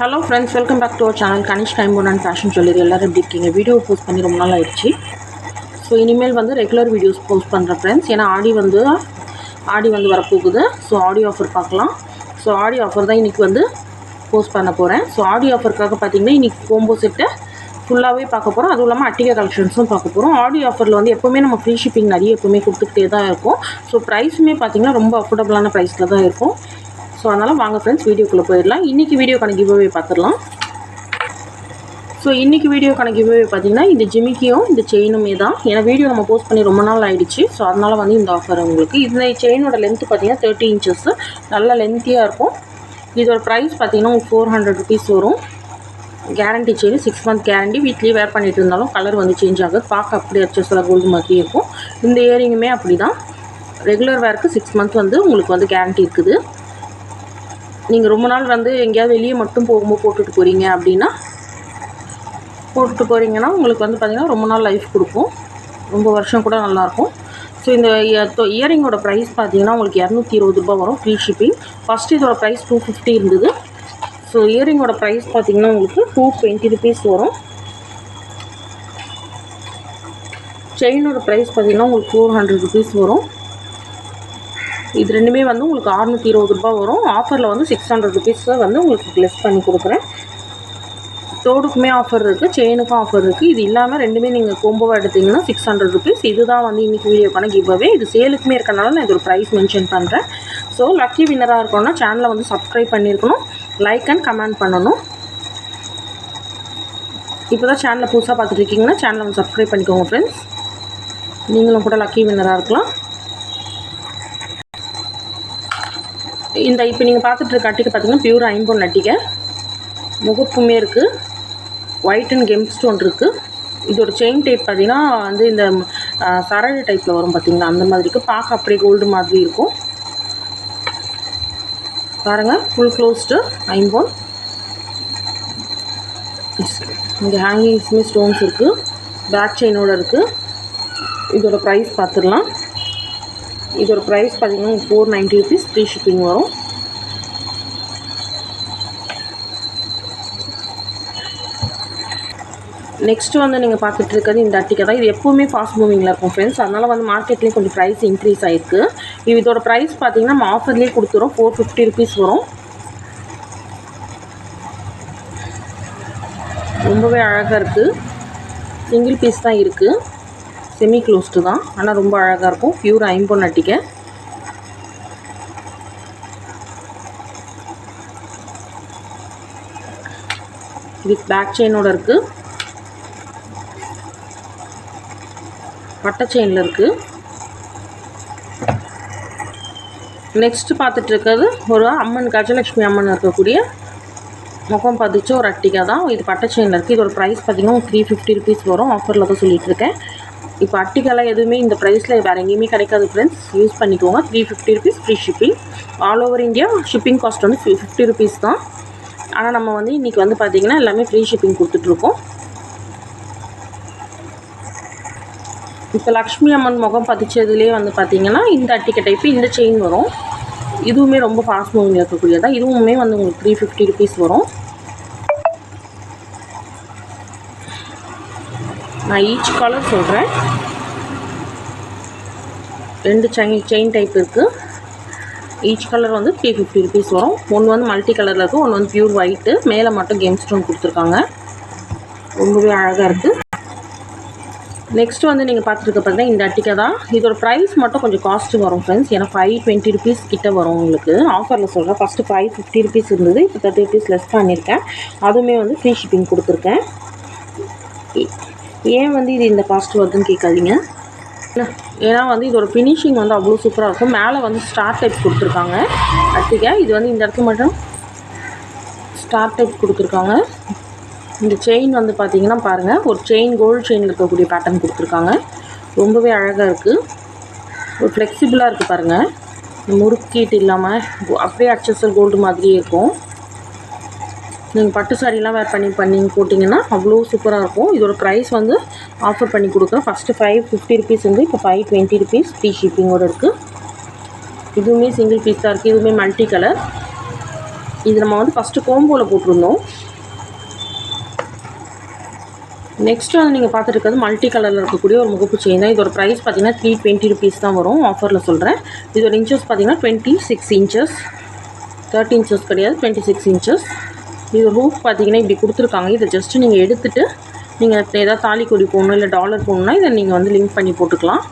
Hello friends welcome back to our channel Kanish டைம்போன் and fashion சொல்லி எல்லோரும் எப்படி இருக்கீங்க? வீடியோ போஸ்ட் பண்ணி ரொம்ப நாள் ஆயிடுச்சு. ஸோ இனிமேல் வந்து ரெகுலர் வீடியோஸ் போஸ்ட் பண்ணுறேன் ஃப்ரெண்ட்ஸ் ஏன்னா ஆடி வந்து ஆடி வந்து வரப்போகுது. ஸோ ஆடி ஆஃபர் பார்க்கலாம். ஸோ ஆடி ஆஃபர் தான் இன்றைக்கி வந்து போஸ்ட் பண்ண போகிறேன் ஸோ ஆடி ஆஃபருக்காக பார்த்தீங்கன்னா இன்றைக்கி கோம்போ செட்டை ஃபுல்லாகவே பார்க்க போகிறோம் அதுவும் இல்லாமல் அட்டிகை கலெக்ஷன்ஸும் பார்க்க போகிறோம் ஆடி ஆஃபரில் வந்து எப்போவுமே நம்ம ஃப்ரீ ஷிப்பிங் நிறைய எப்போவுமே கொடுத்துக்கிட்டே தான் இருக்கும். ஸோ ப்ரைஸுமே பார்த்தீங்கன்னா ரொம்ப அஃபோர்டபுளான ப்ரைஸில் தான் இருக்கும். ஸோ அதனால் வாங்க ஃப்ரெண்ட்ஸ் வீடியோக்குள்ளே போயிடலாம். இன்றைக்கி வீடியோக்கான கிவ்அவே பார்த்துடலாம். ஸோ இன்றைக்கி வீடியோக்கான கிவ்அவே பார்த்தீங்கன்னா இந்த ஜிமிக்கியும் இந்த செயினுமே தான். ஏன்னா வீடியோ நம்ம போஸ்ட் பண்ணி ரொம்ப நாள் ஆகிடுச்சு ஸோ அதனால் வந்து இந்த ஆஃபர் உங்களுக்கு. இந்த செயினோட லென்த்து பார்த்தீங்கன்னா தேர்ட்டி இன்ச்சஸ் நல்லா லென்த்தியாக இருக்கும். இதோட ப்ரைஸ் பார்த்தீங்கன்னா உங்களுக்கு ஃபோர் ஹண்ட்ரட் ருபீஸ் வரும். Guarantee chain six month guarantee வீட்லேயே வேர் பண்ணிட்டு இருந்தாலும் கலர் வந்து சேஞ்ச் ஆகுது. பார்க்க அப்படி அச்சஸில் கோல்டு மாதிரி இருக்கும். இந்த இயரிங்குமே அப்படி தான் ரெகுலர் வேர்க்கு சிக்ஸ் மந்த் வந்து உங்களுக்கு வந்து கேரண்டி இருக்குது. நீங்கள் ரொம்ப நாள் வந்து எங்கேயாவது வெளியே மட்டும் போகும்போது போட்டுட்டு போகிறீங்க அப்படின்னா போட்டுட்டு போகிறீங்கன்னா உங்களுக்கு வந்து பார்த்திங்கன்னா ரொம்ப நாள் லைஃப் கொடுக்கும். ரொம்ப வருஷம் கூட நல்லாயிருக்கும். ஸோ இந்த இயரிங்கோட ப்ரைஸ் பார்த்தீங்கன்னா உங்களுக்கு இரநூத்தி இருபது ரூபா வரும் ஃப்ரீ ஷிப்பிங் ஃபஸ்ட்டு இதோட ப்ரைஸ் டூ ஃபிஃப்டி இருந்தது. ஸோ இயரிங்கோட ப்ரைஸ் பார்த்தீங்கன்னா உங்களுக்கு டூ டுவெண்ட்டி ருபீஸ் வரும். செயினோட ப்ரைஸ் பார்த்தீங்கன்னா உங்களுக்கு ஃபோர் ஹண்ட்ரட் ருபீஸ் வரும். இது ரெண்டுமே வந்து உங்களுக்கு அறுநூற்றி இருபது ரூபா வரும். ஆஃபரில் வந்து சிக்ஸ் ஹண்ட்ரட் ருபீஸை வந்து உங்களுக்கு லெஸ் பண்ணி கொடுக்குறேன். தோடுக்குமே ஆஃபர் இருக்குது செயினுக்கும் ஆஃபர் இருக்குது இது இல்லாமல் ரெண்டுமே நீங்கள் கோம்போவாக எடுத்தீங்கன்னா சிக்ஸ் ஹண்ட்ரட் ருபீஸ் இதுதான் வந்து இன்றைக்கி வீடியோக்கான கிவ்வே இது சேலுக்குமே இருக்கனால நான் இதோட ப்ரைஸ் மென்ஷன் பண்ணுறேன் ஸோ லக்கி வின்னராக இருக்கணும்னா சேனலை வந்து சப்ஸ்கிரைப் பண்ணியிருக்கணும் லைக் அண்ட் கமெண்ட் பண்ணணும். இப்போ தான் சேனலை புதுசாக பார்த்துட்டு இருக்கீங்கன்னா சேனலை வந்து சப்ஸ்கிரைப் பண்ணிக்கோங்க ஃப்ரெண்ட்ஸ் நீங்களும் கூட லக்கி வின்னராக இருக்கலாம். இந்த இப்போ நீங்கள் பார்த்துட்டு இருக்க அட்டிக்கு பார்த்தீங்கன்னா பியூர் ஐம்பொன் அட்டிக்கை. முகப்புமே இருக்குது ஒயிட் அண்ட் கெம் ஸ்டோன் இருக்குது இதோட செயின் டைப் பார்த்தீங்கன்னா வந்து இந்த சரடு டைப்பில் வரும் பார்த்தீங்களா அந்த மாதிரி இருக்குது பார்க்க அப்படியே கோல்டு மாதிரி இருக்கும். பாருங்கள் ஃபுல் க்ளோஸ்டு ஐம்பொன். இங்கே ஹேங்கிங்ஸுமே ஸ்டோன்ஸ் இருக்குது பேக் செயினோட இருக்குது இதோட ப்ரைஸ் பார்த்துடலாம் இதோட ப்ரைஸ் பார்த்தீங்கன்னா four ninety rupees free shipping வரும். நெக்ஸ்ட்டு வந்து நீங்கள் பார்த்துட்டு இருக்கிறது இந்த அட்டிக்கை தான். இது எப்போவுமே ஃபாஸ்ட் மூவிங்கில் இருக்கும் ஃப்ரெண்ட்ஸ் அதனால் வந்து மார்க்கெட்லேயும் கொஞ்சம் ப்ரைஸ் இன்க்ரீஸ் ஆகிருக்கு இதோட ப்ரைஸ் பார்த்தீங்கன்னா நம்ம ஆஃபர்லேயே கொடுத்துரும் ஃபோர் ஃபிஃப்டி ருபீஸ் வரும். ரொம்பவே அழகாக இருக்குது சிங்கிள் பீஸ் தான் இருக்குது செமி க்ளோஸ்டு தான். ஆனால் ரொம்ப அழகாக இருக்கும். பியூர் ஐம்பொன் அட்டிக்கை. வித் பேக் செயினோட இருக்குது பட்டை செயினில் இருக்குது நெக்ஸ்ட்டு பார்த்துட்டு இருக்கிறது ஒரு அம்மன் கஜலட்சுமி அம்மன் இருக்கக்கூடிய முகம் பதிச்ச ஒரு அட்டிகை தான். இது பட்டை செயினில் இருக்குது இதோட ப்ரைஸ் பார்த்தீங்கன்னா த்ரீ ஃபிஃப்டி ருபீஸ் வரும். ஆஃபரில் தான் சொல்லிகிட்டு இருக்கேன். இப்போ அட்டிக்கெல்லாம் எதுவுமே இந்த ப்ரைஸில் வேறு எங்கேயுமே கிடைக்காது ஃப்ரெண்ட்ஸ் யூஸ் பண்ணிக்கோங்க. Three fifty rupees free shipping all over India shipping cost வந்து ஃபிஃப்டி ருபீஸ் தான். ஆனால் நம்ம வந்து இன்றைக்கி வந்து பார்த்திங்கன்னா எல்லாமே ஃப்ரீ ஷிப்பிங் கொடுத்துட்ருக்கோம். இப்போ லக்ஷ்மி அம்மன் முகம் பதிச்சதுலேயே வந்து பார்த்தீங்கன்னா இந்த அட்டிக்கை டைப்பு இந்த செயின் வரும். இதுவுமே ரொம்ப ஃபாஸ்ட் மூவிங் இருக்கக்கூடியதான் இதுவுமே வந்து உங்களுக்கு த்ரீ ஃபிஃப்டி ருபீஸ் வரும். நான் ஈச் கலர் சொல்கிறேன் ரெண்டு செயின் செயின் டைப் இருக்குது ஈச் கலர் வந்து த்ரீ ஃபிஃப்டி ருபீஸ் வரும். ஒன்று வந்து மல்டி கலரில் இருக்கும் ஒன்று வந்து பியூர் ஒயிட்டு மேலே மட்டும் கேம் ஸ்டோன் கொடுத்துருக்காங்க. ரொம்பவே அழகாக இருக்குது நெக்ஸ்ட் வந்து நீங்கள் பார்த்துருக்க பார்த்தீங்கன்னா இந்த அட்டிக்கை தான். இதோட ப்ரைஸ் மட்டும் கொஞ்சம் காஸ்ட்டு வரும் ஃப்ரெண்ட்ஸ் ஏன்னா ஃபைவ் டுவெண்ட்டி ருபீஸ் கிட்டே வரும் உங்களுக்கு. ஆஃபரில் சொல்கிறேன் ஃபஸ்ட்டு ஃபைவ் ஃபிஃப்டி ருபீஸ் இருந்தது. இப்போ தேர்ட்டி ருபீஸ் லெஸ் பண்ணியிருக்கேன். அதுவுமே வந்து ஃப்ரீ ஷிப்பிங் கொடுத்துருக்கேன். ஏன் வந்து இது இந்த காஸ்ட் வருதுன்னு கேட்காதீங்க. ஏன்னா- ஏன்னா வந்து இதோட ஃபினிஷிங் வந்து அவ்வளோ சூப்பராக இருக்கும். மேலே வந்து ஸ்டார் டைப் கொடுத்துருக்காங்க. அட்டிக்கை இது வந்து இந்த இடத்துல மட்டும் ஸ்டார் டைப் கொடுத்துருக்காங்க. இந்த செயின் வந்து பார்த்தீங்கன்னா பாருங்கள் ஒரு செயின் கோல்டு செயின் இருக்கக்கூடிய பேட்டர்ன் கொடுத்துருக்காங்க. ரொம்பவே அழகாக இருக்குது ஒரு ஃப்ளெக்சிபிளாக இருக்குது பாருங்கள் முறுக்கீட்டு இல்லாமல் அப்படியே அச்சசல் கோல்டு மாதிரியே இருக்கும். நீங்கள் பட்டு சாரீலாம் வேர் பண்ணி பண்ணி போட்டிங்கன்னா அவ்வளோ சூப்பராக இருக்கும். இதோட ப்ரைஸ் வந்து ஆஃபர் பண்ணி கொடுக்குறேன். ஃபஸ்ட்டு ஃபைவ் ஃபிஃப்டி ருபீஸ் வந்து இப்போ ஃபைவ் டுவெண்ட்டி ருபீஸ் ஃப்ரீ ஷிப்பிங்கோடு இருக்குது இதுவுமே சிங்கிள் பீஸ் தான் இருக்குது இதுவுமே மல்டி கலர் இது நம்ம வந்து ஃபஸ்ட்டு கோம்போவில் போட்டிருந்தோம். நெக்ஸ்ட்டு வந்து நீங்கள் பார்த்துட்டு மல்டி கலரில் இருக்கக்கூடிய ஒரு முகப்பு செயின் தான். இதோட ப்ரைஸ் பார்த்தீங்கன்னா த்ரீ டுவெண்ட்டி ருபீஸ் தான் வரும். ஆஃபரில் சொல்கிறேன் இதோட இன்ச்சஸ் பார்த்தீங்கன்னா twenty six inches thirty inches கிடையாது டுவெண்ட்டி சிக்ஸ் இன்ச்சஸ் இது ரூஃப் பார்த்தீங்கன்னா இப்படி கொடுத்துருக்காங்க. இதை ஜஸ்ட்டு நீங்கள் எடுத்துகிட்டு நீங்கள் ஏதாவது தாலி கொடி போடணும் இல்லை டாலர் போகணுன்னா இதை நீங்கள் வந்து லிங்க் பண்ணி போட்டுக்கலாம்.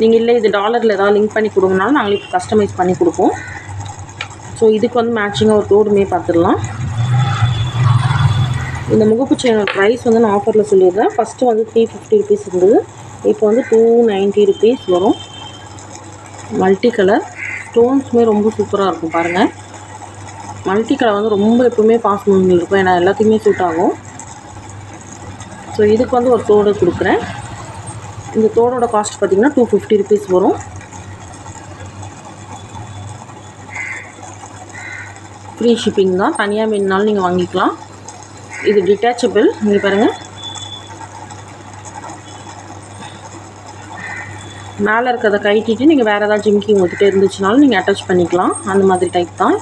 நீங்கள் இல்லை இது டாலரில் ஏதாவது லிங்க் பண்ணி கொடுங்கனாலும் நாங்களே கஸ்டமைஸ் பண்ணி கொடுப்போம். ஸோ இதுக்கு வந்து மேட்சிங்காக ஒரு தோடுமே பார்த்துடலாம் இந்த முகப்பு செயினோட ப்ரைஸ் வந்து நான் ஆஃபரில் சொல்லிடுறேன். ஃபஸ்ட்டு வந்து த்ரீ ஃபிஃப்டி ருபீஸ் இருந்தது. இப்போ வந்து டூ நைன்ட்டி ருபீஸ் வரும். மல்டி கலர் ஸ்டோன்ஸுமே ரொம்ப சூப்பராக இருக்கும் பாருங்கள் மல்டி கலர் வந்து ரொம்ப எப்பவுமே பாஸ் இருக்கும். ஏன்னா எல்லாத்துக்குமே சூட் ஆகும். ஸோ இதுக்கு வந்து ஒரு தோடு கொடுக்குறேன். இந்த தோடோட காஸ்ட் பார்த்திங்கன்னா டூ ஃபிஃப்டி ருபீஸ் வரும். ஃப்ரீ ஷிப்பிங் தான். தனியாக வேணுனாலும் நீங்கள் வாங்கிக்கலாம். இது டிட்டாச்சபிள் இங்கே பாருங்கள் மேலே இருக்கிறத கழட்டிட்டு நீங்கள் வேறு ஏதாவது ஜிம்கி உங்கள்கிட்ட இருந்துச்சுனாலும் நீங்கள் அட்டாச் பண்ணிக்கலாம். அந்த மாதிரி டைப் தான்.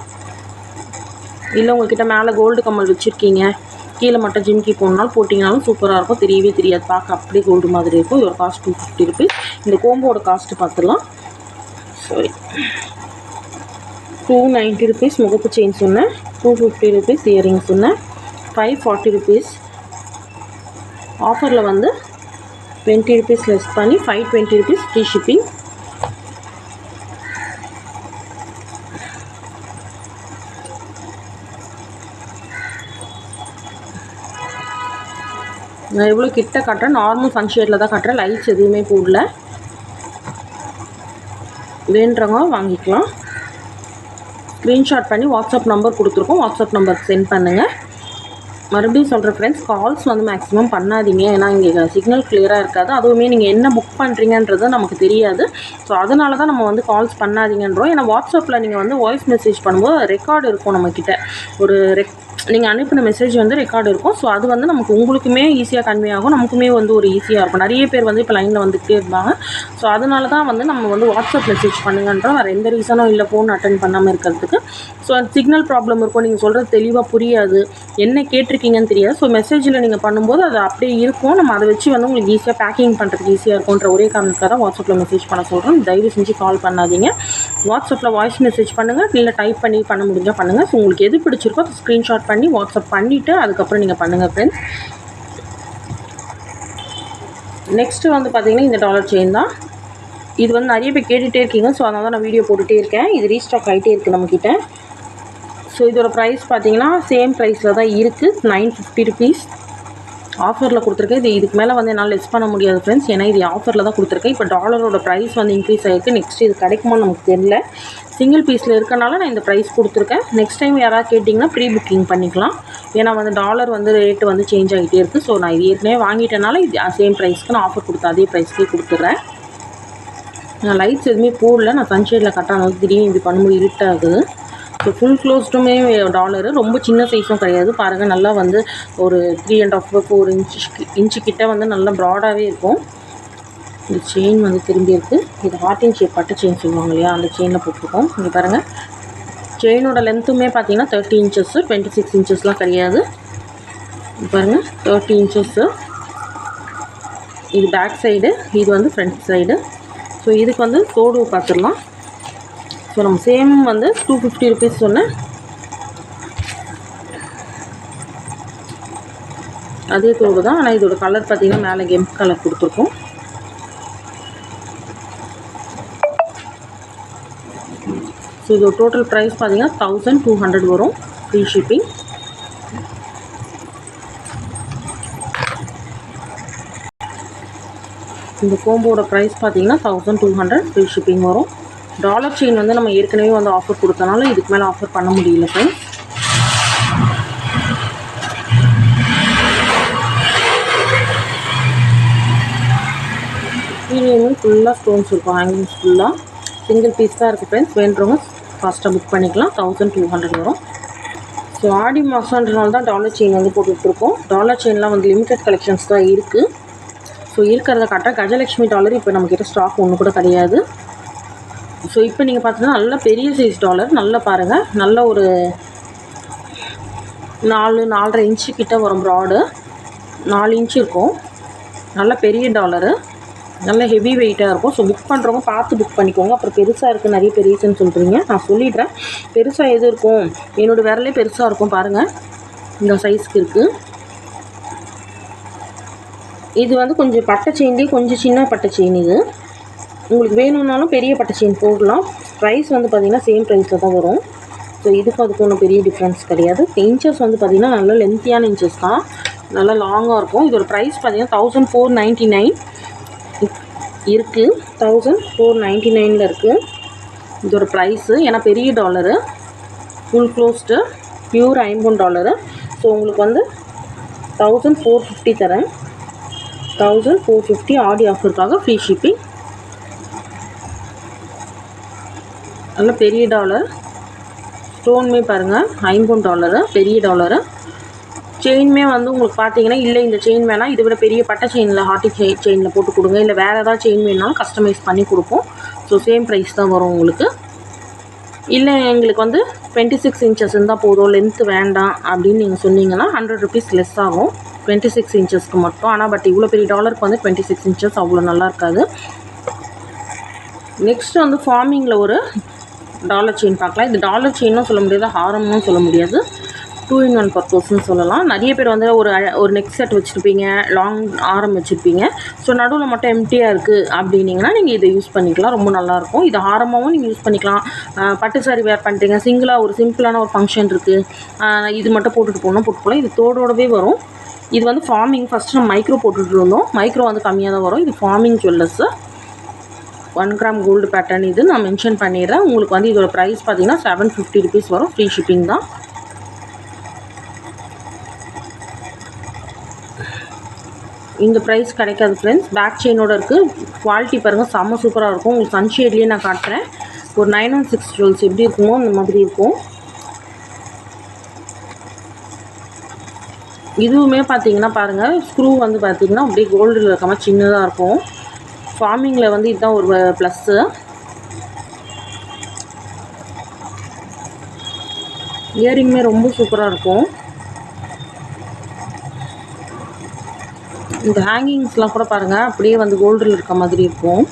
இல்லை உங்கள்கிட்ட மேலே கோல்டு கம்மல் வச்சுருக்கீங்க. கீழே மட்டும் ஜிம்கி போனாலும் போட்டிங்கனாலும் சூப்பராக இருக்கும். தெரியவே தெரியாது. பார்க்க அப்படியே கோல்டு மாதிரி இருக்கும். இதோட காஸ்ட் டூ ஃபிஃப்டி ருபீஸ் இந்த கோம்போட காஸ்ட்டு பார்த்துடலாம் சாரி டூ நைன்ட்டி ருபீஸ் முகப்பு செயின் சொன்னேன். டூ ஃபிஃப்டி ருபீஸ் இயரிங் சொன்னேன். ஃபைவ் ஃபார்ட்டி ருபீஸ் ஆஃபரில் வந்து டுவெண்ட்டி ருபீஸ் லெஸ் பண்ணி five twenty rupees free shipping நான் எவ்வளோ கிட்ட காட்டுறேன். நார்மல் சன்ஷேடில் தான் காட்டுறேன். லைட்ஸ் எதுவுமே போடல. வேண்டுறவங்க வாங்கிக்கலாம். ஸ்க்ரீன்ஷாட் பண்ணி வாட்ஸ்அப் நம்பர் கொடுத்துருக்கோம். வாட்ஸ்அப் நம்பருக்கு சென்ட் பண்ணுங்கள் மறுபடியும் சொல்கிற ஃப்ரெண்ட்ஸ் கால்ஸ் வந்து மேக்ஸிமம் பண்ணாதீங்க. ஏன்னா இங்கே சிக்னல் கிளியராக இருக்காது. அதுவுமே நீங்கள் என்ன புக் பண்ணுறீங்கன்றது நமக்கு தெரியாது. ஸோ அதனால தான் நம்ம வந்து கால்ஸ் பண்ணாதீங்கன்றோம். ஏன்னா வாட்ஸ்அப்பில் நீங்கள் வந்து வாய்ஸ் மெசேஜ் பண்ணும்போது ரெக்கார்டு இருக்கும் நம்மக்கிட்ட ஒரு ரெக் நீங்கள் அனுப்பின மெசேஜ் வந்து ரெக்கார்டு இருக்கும். ஸோ அது வந்து நமக்கு உங்களுக்குமே ஈஸியாக கன்வே ஆகும். நமக்குமே வந்து ஒரு ஈஸியாக இருக்கும். நிறைய பேர் வந்து இப்போ லைனில் வந்துகிட்டே இருந்தாங்க ஸோ அதனால தான் வந்து நம்ம வந்து வாட்ஸ்அப் மெசேஜ் பண்ணுங்கன்றோம் வேறு எந்த ரீசனும் இல்லை ஃபோன் அட்டன் பண்ணாமல் இருக்கிறதுக்கு. ஸோ சிக்னல் ப்ராப்ளம் இருக்கும். நீங்கள் சொல்கிறது தெளிவாக புரியாது. என்ன கேட்டிருக்கீங்கன்னு தெரியாது. ஸோ மெசேஜில் நீங்கள் பண்ணும்போது அது அப்படியே இருக்கும். நம்ம அதை வச்சு வந்து உங்களுக்கு ஈஸியாக பேக்கிங் பண்ணுறதுக்கு ஈஸியாக இருக்கும்ன்ற ஒரே காரணத்துக்காக தான் வாட்ஸ்அப்பில் மெசேஜ் பண்ண சொல்கிறோம் தயவு செஞ்சு கால் பண்ணாதீங்க. வாட்ஸ்அப்பில் வாய்ஸ் மெசேஜ் பண்ணுங்கள் இல்லை டைப் பண்ணி பண்ண முடிஞ்சால் பண்ணுங்கள் ஸோ உங்களுக்கு எது பிடிச்சிருக்கோ அதை ஸ்க்ரீன்ஷாட் பண்ணி வாட்ஸ்அப் பண்ணிவிட்டு அதுக்கப்புறம் நீங்கள் பண்ணுங்கள் ஃப்ரெண்ட்ஸ் நெக்ஸ்ட்டு வந்து பார்த்திங்கன்னா இந்த டாலர் செயின் தான். இது வந்து நிறைய பேர் கேட்டுகிட்டே இருக்கீங்க ஸோ அதனால தான் நான் வீடியோ போட்டுகிட்டே இருக்கேன். இது ரீஸ்டாக் ஆகிட்டே இருக்குது நம்மக்கிட்ட ஸோ இதோட ப்ரைஸ் பார்த்தீங்கன்னா சேம் ப்ரைஸில் தான் இருக்குது நைன் ஃபிஃப்டி ருபீஸ் ஆஃபரில் கொடுத்துருக்கேன். இது இதுக்கு மேலே வந்து என்னால் லெஸ் பண்ண முடியாது ஃப்ரெண்ட்ஸ் ஏன்னா இது ஆஃபரில் தான் கொடுத்துருக்கேன். இப்போ டாலரோட ப்ரைஸ் வந்து இன்க்ரீஸ் ஆகிருக்கு நெக்ஸ்ட் இது கிடைக்குமா நமக்கு தெரியல. சிங்கிள் பீஸில் இருக்கனால நான் இந்த ப்ரைஸ் கொடுத்துருக்கேன். நெக்ஸ்ட் டைம் யாராவது கேட்டிங்கன்னா ப்ரீ புக்கிங் பண்ணிக்கலாம். ஏன்னா வந்து டாலர் வந்து ரேட்டு வந்து சேஞ்ச் ஆகிட்டே இருக்குது ஸோ நான் இது ஏற்கனவே வாங்கிட்டனால இது சேம் ப்ரைஸ்க்கு நான் ஆஃபர் கொடுத்த அதே ப்ரைஸ்க்கே கொடுத்துட்றேன் நான் லைட்ஸ் எதுவுமே போடல. நான் சன்ஷேடில் கட்டானது திடீர்னு இப்படி பண்ணும்போது இருட்டாகுது. ஸோ ஃபுல் க்ளோஸ்டுமே டாலரு ரொம்ப சின்ன சைஸும் கிடையாது. பாருங்கள் நல்லா வந்து ஒரு three and half four inch inch கிட்ட வந்து நல்லா ப்ராடாகவே இருக்கும். இந்த செயின் வந்து திரும்பி இருக்குது இது ஹார்டின் ஷேப் பட்டு செயின் சொல்லுவாங்க இல்லையா? அந்த செயினில் போட்டிருக்கோம். இங்கே பாருங்கள் செயினோட லென்த்துமே பார்த்தீங்கன்னா தேர்ட்டி இன்ச்சஸ்ஸு டுவெண்ட்டி சிக்ஸ் இன்ச்சஸ்லாம் கிடையாது. பாருங்கள் தேர்ட்டி இன்ச்சஸ்ஸு இது பேக் சைடு இது வந்து ஃப்ரண்ட் சைடு ஸோ இதுக்கு வந்து தோடு பார்த்துடலாம். ஸோ நம்ம சேம் வந்து டூ ஃபிஃப்டி ருபீஸ் சொன்னேன். அதே தோடு தான். ஆனால் இதோட கலர் பார்த்திங்கன்னா மேலே கெம்ப் கலர் கொடுத்துருக்கோம். ஸோ இதோட டோட்டல் ப்ரைஸ் பார்த்தீங்கன்னா தௌசண்ட் டூ ஹண்ட்ரட் வரும். ஃப்ரீ ஷிப்பிங் இந்த கோம்போட ப்ரைஸ் பார்த்தீங்கன்னா thousand two hundred free shipping வரும். டாலர் செயின் வந்து நம்ம ஏற்கனவே வந்து ஆஃபர் கொடுத்தனால இதுக்கு மேலே ஆஃபர் பண்ண முடியல ஃப்ரெண்ட்ஸ் கீழேயுமே ஃபுல்லாக ஸ்டோன்ஸ் இருக்கும் ஹேங்கிங்ஸ் ஃபுல்லாக சிங்கிள் பீஸ் தான் இருக்குது ஃப்ரெண்ட்ஸ் வேண்டுறவங்க ஃபாஸ்ட்டாக புக் பண்ணிக்கலாம். தௌசண்ட் டூ ஹண்ட்ரட் வரும். ஸோ ஆடி மாதன்றனால தான் டாலர் செயின் வந்து போட்டுட்ருக்கோம் டாலர் செயின்லாம் வந்து லிமிடெட் கலெக்ஷன்ஸ் தான் இருக்குது ஸோ இருக்கிறத கரெக்டாக கஜலட்சுமி டாலர் இப்போ நம்மக்கிட்ட ஸ்டாக் ஒன்று கூட கிடையாது. ஸோ இப்போ நீங்கள் பார்த்தீங்கன்னா நல்ல பெரிய சைஸ் டாலர் நல்லா பாருங்கள் நல்ல ஒரு நாலு நாலரை இன்ச்சு கிட்ட வரும் ப்ராடு நாலு இன்ச்சு இருக்கும். நல்ல பெரிய டாலரு நல்ல ஹெவி வெயிட்டாக இருக்கும். ஸோ புக் பண்ணுறவங்க பார்த்து புக் பண்ணிக்கோங்க. அப்புறம் பெருசாக இருக்குது நிறைய பெருசுன்னு சொல்கிறீங்க நான் சொல்லிடுறேன். பெருசாக எது இருக்கும்? என்னோடய விரலே பெருசாக இருக்கும் பாருங்கள் இந்த சைஸ்க்கு இருக்குது இது வந்து கொஞ்சம் பட்டை செயின்லேயே கொஞ்சம் சின்ன பட்டை செயின் இது. உங்களுக்கு வேணும்னாலும் பெரிய பட்டை செயின் போடலாம். ப்ரைஸ் வந்து பார்த்திங்கன்னா சேம் ப்ரைஸில் தான் வரும். ஸோ இதுக்கும் அதுக்கும் ஒன்றும் பெரிய டிஃப்ரென்ஸ் கிடையாது. இன்ச்சஸ் வந்து பார்த்திங்கன்னா நல்ல லென்த்தியான இன்ச்சஸ் தான். நல்லா லாங்காக இருக்கும். இதோட ப்ரைஸ் பார்த்திங்கன்னா தௌசண்ட் ஃபோர் நைன்ட்டி நைன் இருக்குது தௌசண்ட் ஃபோர் நைன்ட்டி நைனில் இருக்குது இதோட ப்ரைஸு ஏன்னா பெரிய டாலரு ஃபுல் க்ளோஸ்டு பியூர் ஐம்பொன் டாலரு ஸோ உங்களுக்கு வந்து தௌசண்ட் ஃபோர் ஃபிஃப்டி தரேன். தௌசண்ட் ஃபோர் ஃபிஃப்டி ஆடி ஆஃபருக்காக ஃப்ரீ ஷிப்பிங் நல்ல பெரிய டாலர் ஸ்டோன்மே பாருங்கள் ஐம்பொன் டாலரு பெரிய டாலரு செயின்மே வந்து உங்களுக்கு பார்த்தீங்கன்னா இல்லை இந்த செயின் வேணால் இதை விட பெரிய பட்டை செயினில் ஹார்ட்டி செயின் செயினில் போட்டு கொடுங்க. இல்லை வேறு ஏதாவது செயின் வேணாலும் கஸ்டமைஸ் பண்ணி கொடுப்போம். ஸோ சேம் ப்ரைஸ் தான் வரும் உங்களுக்கு. இல்லை எங்களுக்கு வந்து டுவெண்ட்டி சிக்ஸ் இன்ச்சஸ் இருந்தால் போதும். லென்த்து வேண்டாம் அப்படின்னு நீங்கள் சொன்னீங்கன்னா ஹண்ட்ரட் ருபீஸ் லெஸ் ஆகும். டுவெண்ட்டி சிக்ஸ் இன்ச்சஸ்க்கு மட்டும். ஆனால் பட் இவ்வளோ பெரிய டாலருக்கு வந்து டுவெண்ட்டி சிக்ஸ் இன்ச்சஸ் அவ்வளோ நல்லா இருக்காது. நெக்ஸ்ட் வந்து ஃபார்மிங்கில் ஒரு டாலர் செயின் பார்க்கலாம். இது டாலர் செயினும் சொல்ல முடியாது ஹாரம்னும் சொல்ல முடியாது. டூ இன் ஒன் பர்பஸ்ன்னு சொல்லலாம். நிறைய பேர் வந்து ஒரு ஒரு நெக் செட் வச்சுருப்பீங்க லாங் ஆரம் வச்சுருப்பீங்க. ஸோ நடுவில் மட்டும் எம்டியாக இருக்குது அப்படின்னீங்கன்னா நீங்கள் இதை யூஸ் பண்ணிக்கலாம். ரொம்ப நல்லாயிருக்கும் இது ஆரமாகவும் நீங்கள் யூஸ் பண்ணிக்கலாம். பட்டு சாரி வேர் பண்ணுறீங்க சிங்கிளாக ஒரு சிம்பிளான ஒரு ஃபங்க்ஷன் இருக்குது இது மட்டும் போட்டுட்டு போகணும் போட்டு போகலாம். இது தோடோடவே வரும். இது வந்து ஃபார்மிங் ஃபஸ்ட்டு நம்ம மைக்ரோ போட்டுட்டு இருந்தோம். மைக்ரோ வந்து கம்மியாக தான் வரும். இது forming jewellers one gram gold pattern இது நான் மென்ஷன் பண்ணிடுறேன். உங்களுக்கு வந்து இதோட ப்ரைஸ் பார்த்தீங்கன்னா செவன் ஃபிஃப்டி ருபீஸ் வரும். ஃப்ரீ ஷிப்பிங் தான். இந்த ப்ரைஸ் கிடைக்காது ஃப்ரெண்ட்ஸ் பேக் செயினோட இருக்குது குவாலிட்டி பாருங்கள் செம்ம சூப்பராக இருக்கும். உங்களுக்கு சன்ஷேட்லேயே நான் காட்டுறேன். ஒரு நைன் ஒன் சிக்ஸ் ஜுவல்ஸ் எப்படி இருக்குமோ அந்த மாதிரி இருக்கும். இதுவுமே பார்த்தீங்கன்னா பாருங்கள் ஸ்க்ரூ வந்து பார்த்திங்கன்னா அப்படியே கோல்டில் இருக்காமல் சின்னதாக இருக்கும். ஃபார்மிங்கில் வந்து இதுதான் ஒரு ப்ளஸ்ஸு இயரிங்குமே ரொம்ப சூப்பராக இருக்கும். இந்த ஹேங்கிங்ஸ்லாம் கூட பாருங்கள் அப்படியே வந்து கோல்டில் இருக்க மாதிரி இருக்கும்.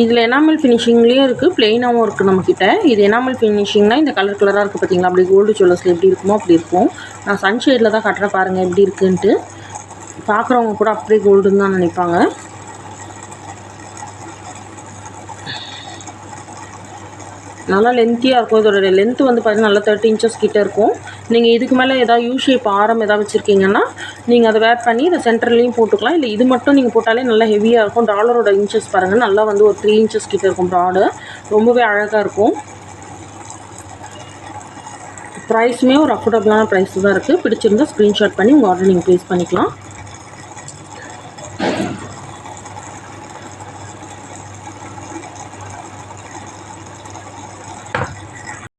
இதில் எனாமல் ஃபினிஷிங்லேயும் இருக்குது ப்ளெயினாகவும் இருக்குது நம்மக்கிட்ட இது எனாமல் ஃபினிஷிங்னால் இந்த கலர் கலராக இருக்குது பார்த்தீங்களா அப்படியே கோல்டு ஜுவல்லர்ஸில் எப்படி இருக்குமோ அப்படி இருக்கும். நான் சன்ஷேடில் தான் கட்டுறேன் பாருங்கள் எப்படி இருக்குன்ட்டு. பார்க்குறவங்க கூட அப்படியே கோல்டுன்னு தான் நினைப்பாங்க. நல்லா லென்த்தியாக இருக்கும். இதோட லென்த்து வந்து பார்த்தீங்கன்னா நல்லா தேர்ட்டி இன்ச்சஸ் கிட்டே இருக்கும். நீங்கள் இதுக்கு மேலே ஏதாவது யூ ஷேப் ஆரம் ஏதாவது வச்சுருக்கீங்கன்னா நீங்கள் அதை வேர் பண்ணி இதை சென்டர்லேயும் போட்டுக்கலாம். இல்லை இது மட்டும் நீங்கள் போட்டாலே நல்லா ஹெவியாக இருக்கும். டாலரோட இன்ச்சஸ் பாருங்கள் நல்லா வந்து ஒரு த்ரீ இன்ச்சஸ் கிட்டே இருக்கும் ப்ராடு ரொம்பவே அழகாக இருக்கும். ப்ரைஸுமே ஒரு அஃபோர்டபுளான ப்ரைஸ் தான் இருக்குது பிடிச்சிருந்தா ஸ்க்ரீன்ஷாட் பண்ணி உங்கள் ஆர்டர் நீங்கள் ப்ளேஸ் பண்ணிக்கலாம்.